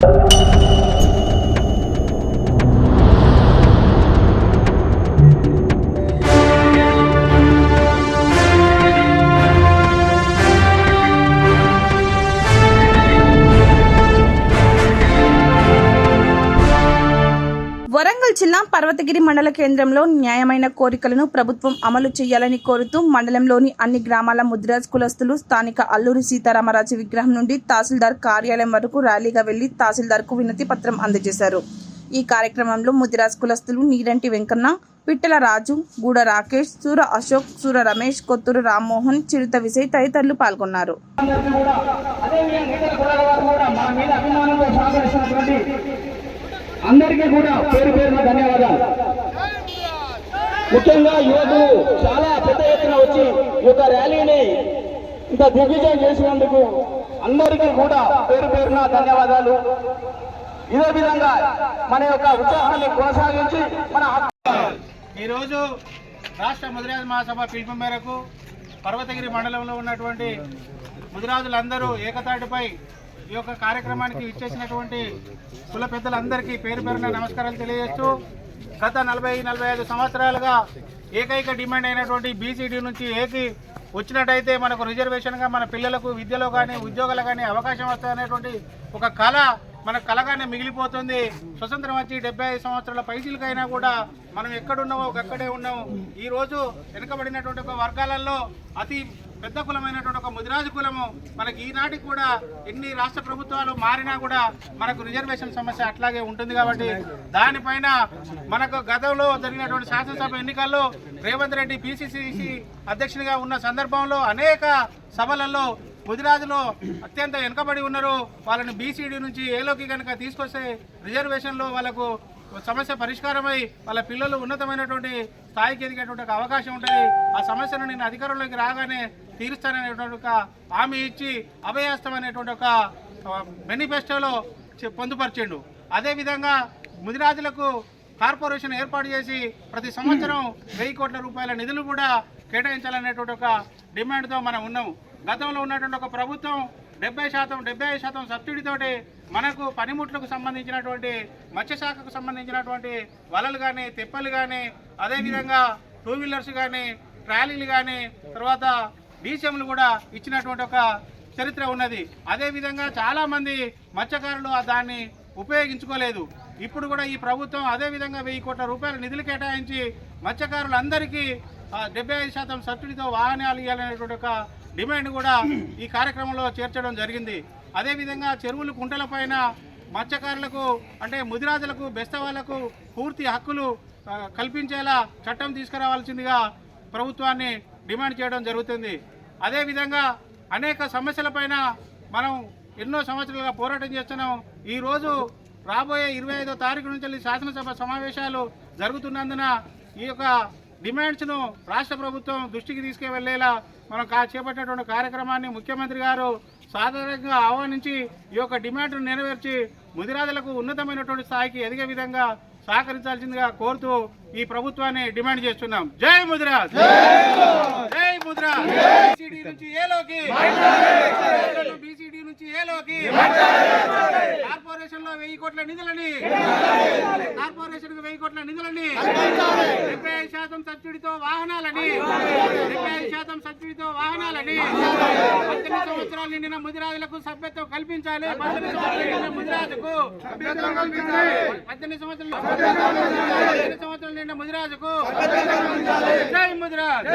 you. Warangal జిల్లా పర్వతగిరి మండల కేంద్రంలో న్యాయమైన కోరికలను ప్రభుత్వం అమలు చేయాలని కోరుతూ మండలంలోని అన్ని గ్రామాల ముద్రాజ్ కులస్తులు స్థానిక అల్లూరి సీతారామరాజు విగ్రహం నుండి తహసీల్దార్ కార్యాలయం వరకు ర్యాలీగా వెళ్ళి తహసీల్దార్కు వినతి పత్రం అందజేశారు. ఈ కార్యక్రమంలో ముదిరాజ్ కులస్తులు నీరంటి వెంకన్న పిట్టల రాజు గూడ రాకేష్ సూర అశోక్ సూర రమేష్ కొత్తూరు రామ్మోహన్ చిరుత విజయ్ తదితరులు పాల్గొన్నారు. అందరికీ కూడా పేరు పేరున ధన్యవాదాలు. ముఖ్యంగా యువకులు చాలా పెద్ద ఎత్తున వచ్చి ఈ యొక్క ర్యాలీని ఇంత దిగ్విజయం చేసినందుకు అందరికీ కూడా పేరు పేరున ధన్యవాదాలు. ఇదే విధంగా మన యొక్క ఉత్సాహాన్ని కొనసాగించి మన ఈరోజు రాష్ట్ర ముదిరాజు మహాసభ పిలుపు మేరకు పర్వతగిరి మండలంలో ఉన్నటువంటి ముదిరాజులందరూ ఏకతాటిపై ఈ యొక్క కార్యక్రమానికి ఇచ్చేసినటువంటి కుల పెద్దలందరికీ పేరు పేరున నమస్కారాలు తెలియజేస్తూ గత నలభై నలభై ఐదు సంవత్సరాలుగా ఏకైక డిమాండ్ అయినటువంటి బీసీడీ నుంచి ఏకి వచ్చినట్టయితే మనకు రిజర్వేషన్గా మన పిల్లలకు విద్యలో కానీ ఉద్యోగాలు కానీ అవకాశం వస్తాయనేటువంటి ఒక కళ మన కలగానే మిగిలిపోతుంది. స్వతంత్రం వచ్చి డెబ్బై ఐదు సంవత్సరాల పైసలకైనా కూడా మనం ఎక్కడున్నామో అక్కడే ఉన్నాము ఈ రోజు వెనుకబడినటువంటి ఒక వర్గాలలో అతి పెద్ద కులమైనటువంటి ఒక ముదిరాజు కులము. మనకి ఈనాటికి కూడా ఎన్ని రాష్ట్ర ప్రభుత్వాలు మారినా కూడా మనకు రిజర్వేషన్ సమస్య అట్లాగే ఉంటుంది కాబట్టి దానిపైన మనకు గతంలో జరిగినటువంటి శాసనసభ ఎన్నికల్లో రేవంత్ రెడ్డి పిసిసిసి అధ్యక్షునిగా ఉన్న సందర్భంలో అనేక సభలలో ముదిరాజులో అత్యంత వెనుకబడి ఉన్నారు. వాళ్ళని బీసీడీ నుంచి ఏలోకి కనుక తీసుకొస్తే రిజర్వేషన్లో వాళ్ళకు సమస్య పరిష్కారమై వాళ్ళ పిల్లలు ఉన్నతమైనటువంటి స్థాయికి ఎదిగేటువంటి ఒక అవకాశం ఉంటుంది. ఆ సమస్యను నేను అధికారంలోకి రాగానే తీరుస్తాననేటువంటి ఒక హామీ ఇచ్చి అభయాస్తం అనేటువంటి ఒక మేనిఫెస్టోలో చె- పొందుపరిచిండు. అదేవిధంగా ముదిరాజులకు కార్పొరేషన్ ఏర్పాటు చేసి ప్రతి సంవత్సరం వెయ్యి కోట్ల రూపాయల నిధులు కూడా కేటాయించాలనేటువంటి ఒక డిమాండ్తో మనం ఉన్నాము. గతంలో ఉన్నటువంటి ఒక ప్రభుత్వం డెబ్బై శాతం డెబ్బై ఐదు శాతం సబ్సిడీతోటి మనకు పనిముట్లకు సంబంధించినటువంటి మత్స్యశాఖకు సంబంధించినటువంటి వలలు కానీ తెప్పలు కానీ అదేవిధంగా టూ వీలర్స్ కానీ ట్రాలీలు కానీ తర్వాత డీసీఎంలు కూడా ఇచ్చినటువంటి ఒక చరిత్ర ఉన్నది. అదేవిధంగా చాలామంది మత్స్యకారులు ఆ దాన్ని ఉపయోగించుకోలేదు. ఇప్పుడు కూడా ఈ ప్రభుత్వం అదేవిధంగా వెయ్యి కోట్ల రూపాయల నిధులు కేటాయించి మత్స్యకారులందరికీ డెబ్బై ఐదు శాతం సబ్సిడీతో వాహనాలు ఇవ్వాలనేటువంటి ఒక డిమాండ్ కూడా ఈ కార్యక్రమంలో చేర్చడం జరిగింది. అదేవిధంగా చెరువులు కుంటల పైన మత్స్యకారులకు అంటే ముదిరాజులకు బెస్తవాళ్ళకు పూర్తి హక్కులు కల్పించేలా చట్టం తీసుకురావాల్సిందిగా ప్రభుత్వాన్ని డిమాండ్ చేయడం జరుగుతుంది. అదేవిధంగా అనేక సమస్యలపైన మనం ఎన్నో సంవత్సరాలుగా పోరాటం చేస్తున్నాం. ఈరోజు రాబోయే ఇరవై ఐదో తారీఖు నుంచి వెళ్ళి శాసనసభ సమావేశాలు జరుగుతున్నందున ఈ యొక్క డిమాండ్స్ను రాష్ట్ర ప్రభుత్వం దృష్టికి తీసుకువెళ్ళేలా మనం కా చేపట్టినటువంటి కార్యక్రమాన్ని ముఖ్యమంత్రి గారు సాధారణంగా ఆహ్వానించి ఈ యొక్క డిమాండ్ను నెరవేర్చి ముదిరాజులకు ఉన్నతమైనటువంటి స్థాయికి ఎదిగే విధంగా సహకరించాల్సిందిగా కోరుతూ ఈ ప్రభుత్వాన్ని డిమాండ్ చేస్తున్నాం. జై ముదిరాజ్! జై బీసీడీ నుంచి ఏలోకి నుంచి కార్పొరేషన్లో వెయ్యి కోట్ల నిధులని. కార్పొరేషన్కు వెయ్యి కోట్ల నిధులని. డెబ్బై ఐదు శాతం సబ్సిడీతో వాహనాలని. డెబ్బై ఐదు శాతం సబ్సిడీతో వాహనాలని. పద్దెనిమిది సంవత్సరాలు నిండిన ముదిరాజులకు సభ్యత్వం కల్పించాలి. పద్దెనిమిది సంవత్సరాలు నిండిన ముదిరాజుకు. పద్దెనిమిది సంవత్సరాలు పద్దెనిమిది సంవత్సరాలు నిండిన ముదిరాజుకు. జై ముదిరాజ్.